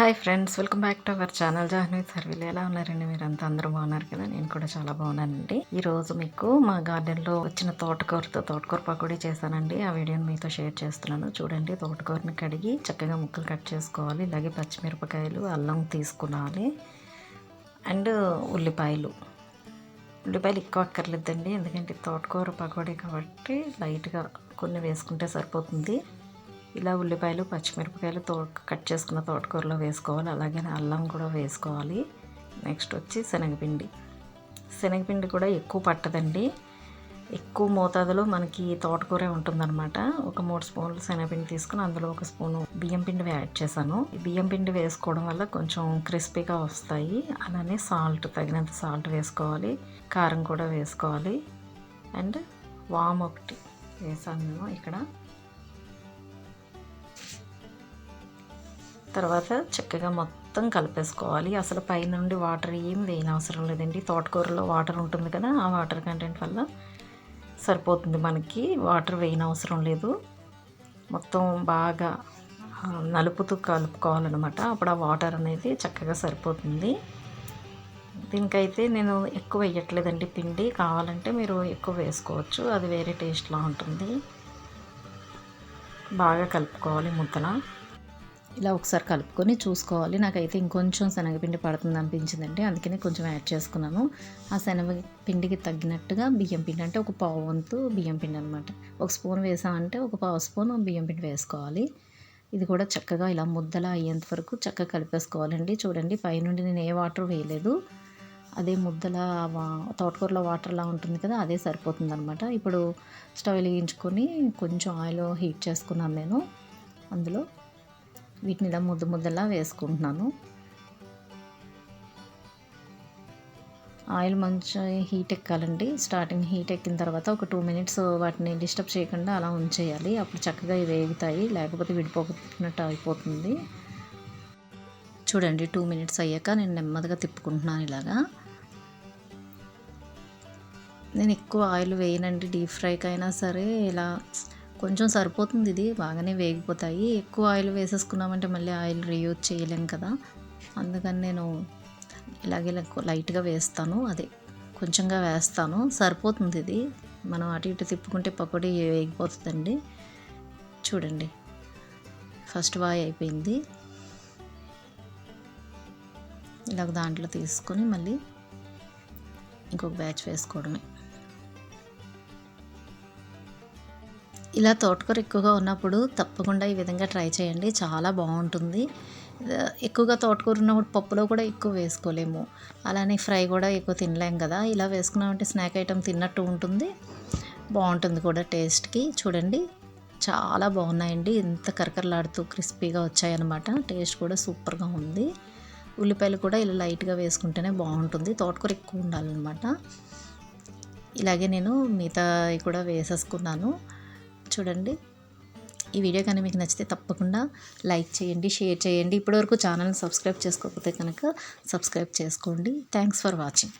Hi friends welcome back to our channel Jahnavi సర్వీలు. ఎలా ఉన్నారండి మీరు అంత అందరూ బాగున్నారు కదా? నేను కూడా చాలా బాగున్నానండి. ఈ రోజు మీకు మా గార్డెన్లో వచ్చిన తోటకూరతో తోటకూర పకోడీ చేశానండి. ఆ వీడియోని మీతో షేర్ చేస్తున్నాను. చూడండి తోటకూరని కడిగి చక్కగా ముక్కలు కట్ చేసుకోవాలి. ఇలాగే పచ్చిమిరపకాయలు అల్లం తీసుకున్నాలి అండ్ ఉల్లిపాయలు. ఉల్లిపాయలు ఎక్కువ అక్కర్లేదండి ఎందుకంటే తోటకూర పకోడీ కాబట్టి లైట్గా కొన్ని వేసుకుంటే సరిపోతుంది. ఇలా ఉల్లిపాయలు పచ్చిమిరపకాయలు తో కట్ చేసుకున్న తోటకూరలో వేసుకోవాలి. అలాగే అల్లం కూడా వేసుకోవాలి. నెక్స్ట్ వచ్చి శనగపిండి. శనగపిండి కూడా ఎక్కువ పట్టదండి. ఎక్కువ మోతాదులో మనకి తోటకూరే ఉంటుందన్నమాట. ఒక మూడు స్పూన్లు శనగపిండి తీసుకుని అందులో ఒక స్పూను బియ్యం పిండి యాడ్ చేశాను. బియ్యం పిండి వేసుకోవడం వల్ల కొంచెం క్రిస్పీగా వస్తాయి. అలానే సాల్ట్ తగినంత సాల్ట్ వేసుకోవాలి. కారం కూడా వేసుకోవాలి. అండ్ వామ్ ఒకటి వేసాను నేను ఇక్కడ. తర్వాత చక్కగా మొత్తం కలిపేసుకోవాలి. అసలు పైనుండి వాటర్ ఏం వేయని అవసరం లేదండి. తోటకూరలో వాటర్ ఉంటుంది కదా ఆ వాటర్ కంటెంట్ వల్ల సరిపోతుంది మనకి. వాటర్ వేయని అవసరం లేదు. మొత్తం బాగా నలుపుతూ కలుపుకోవాలన్నమాట. అప్పుడు ఆ వాటర్ అనేది చక్కగా సరిపోతుంది. దీనికైతే నేను ఎక్కువ వేయట్లేదండి పిండి. కావాలంటే మీరు ఎక్కువ వేసుకోవచ్చు. అది వేరే టేస్ట్లా ఉంటుంది. బాగా కలుపుకోవాలి ముద్దలా. ఇలా ఒకసారి కలుపుకొని చూసుకోవాలి. నాకైతే ఇంకొంచెం శనగపిండి పడుతుంది అనిపించిందండి. అందుకనే కొంచెం యాడ్ చేసుకున్నాను. ఆ శనగ పిండికి తగ్గినట్టుగా బియ్యం పిండి అంటే ఒక పావు వంతు బియ్యం పిండి అనమాట ఒక స్పూన్ వేసామంటే ఒక పావు స్పూన్ బియ్యం పిండి వేసుకోవాలి. ఇది కూడా చక్కగా ఇలా ముద్దలా అయ్యేంత వరకు చక్కగా కలిపేసుకోవాలండి. చూడండి పైనుండి నేను ఏ వాటర్ వేయలేదు. అదే ముద్దలా తోటకూరలో వాటర్లా ఉంటుంది కదా అదే సరిపోతుంది అనమాట ఇప్పుడు స్టవ్ వెలిగించుకొని కొంచెం ఆయిల్ హీట్ చేసుకున్నాను నేను. అందులో వీటిని ఇలా ముద్ద ముద్దలా వేసుకుంటున్నాను. ఆయిల్ మంచిగా హీట్ ఎక్కాలండి. స్టార్టింగ్ హీట్ ఎక్కిన తర్వాత ఒక టూ మినిట్స్ వాటిని డిస్టర్బ్ చేయకుండా అలా ఉంచేయాలి. అప్పుడు చక్కగా ఇవి వేగుతాయి. లేకపోతే విడిపోతున్నట్టు అయిపోతుంది. చూడండి టూ మినిట్స్ అయ్యాక నేను నెమ్మదిగా తిప్పుకుంటున్నాను ఇలాగా. నేను ఎక్కువ ఆయిల్ వేయనండి. డీప్ ఫ్రైకి అయినా సరే ఇలా కొంచెం సరిపోతుంది ఇది బాగానే వేగిపోతాయి. ఎక్కువ ఆయిల్ వేసేసుకున్నామంటే మళ్ళీ ఆయిల్ రీయూజ్ చేయలేం కదా. అందుకని నేను ఇలాగే లైట్గా వేస్తాను. అదే కొంచెంగా వేస్తాను. సరిపోతుంది ఇది. మనం అటు ఇటు తిప్పుకుంటే పకోడీ వేగిపోతుందండి. చూడండి. ఫస్ట్ బాయ్ అయిపోయింది. ఇలాగ దాంట్లో తీసుకొని మళ్ళీ ఇంకొక బ్యాచ్ వేసుకోవడమే. ఇలా తోటకూర ఎక్కువగా ఉన్నప్పుడు తప్పకుండా ఈ విధంగా ట్రై చేయండి. చాలా బాగుంటుంది. ఎక్కువగా తోటకూర ఉన్నప్పుడు పప్పులో కూడా ఎక్కువ వేసుకోలేము. అలానే ఫ్రై కూడా ఎక్కువ తినలేం కదా. ఇలా వేసుకున్నామంటే స్నాక్ ఐటెం తిన్నట్టు ఉంటుంది. బాగుంటుంది కూడా టేస్ట్కి. చూడండి చాలా బాగున్నాయండి. ఇంత కరకరలాడుతూ క్రిస్పీగా వచ్చాయన్నమాట. టేస్ట్ కూడా సూపర్గా ఉంది. ఉల్లిపాయలు కూడా ఇలా లైట్గా వేసుకుంటేనే బాగుంటుంది. తోటకూర ఎక్కువ ఉండాలన్నమాట. ఇలాగే నేను మిగతా కూడా వేసేసుకున్నాను. చూడండి. ఈ వీడియో కానీ మీకు నచ్చితే తప్పకుండా లైక్ చేయండి షేర్ చేయండి. ఇప్పటివరకు ఛానల్ని సబ్స్క్రైబ్ చేసుకోకపోతే కనుక సబ్స్క్రైబ్ చేసుకోండి. Thanks for watching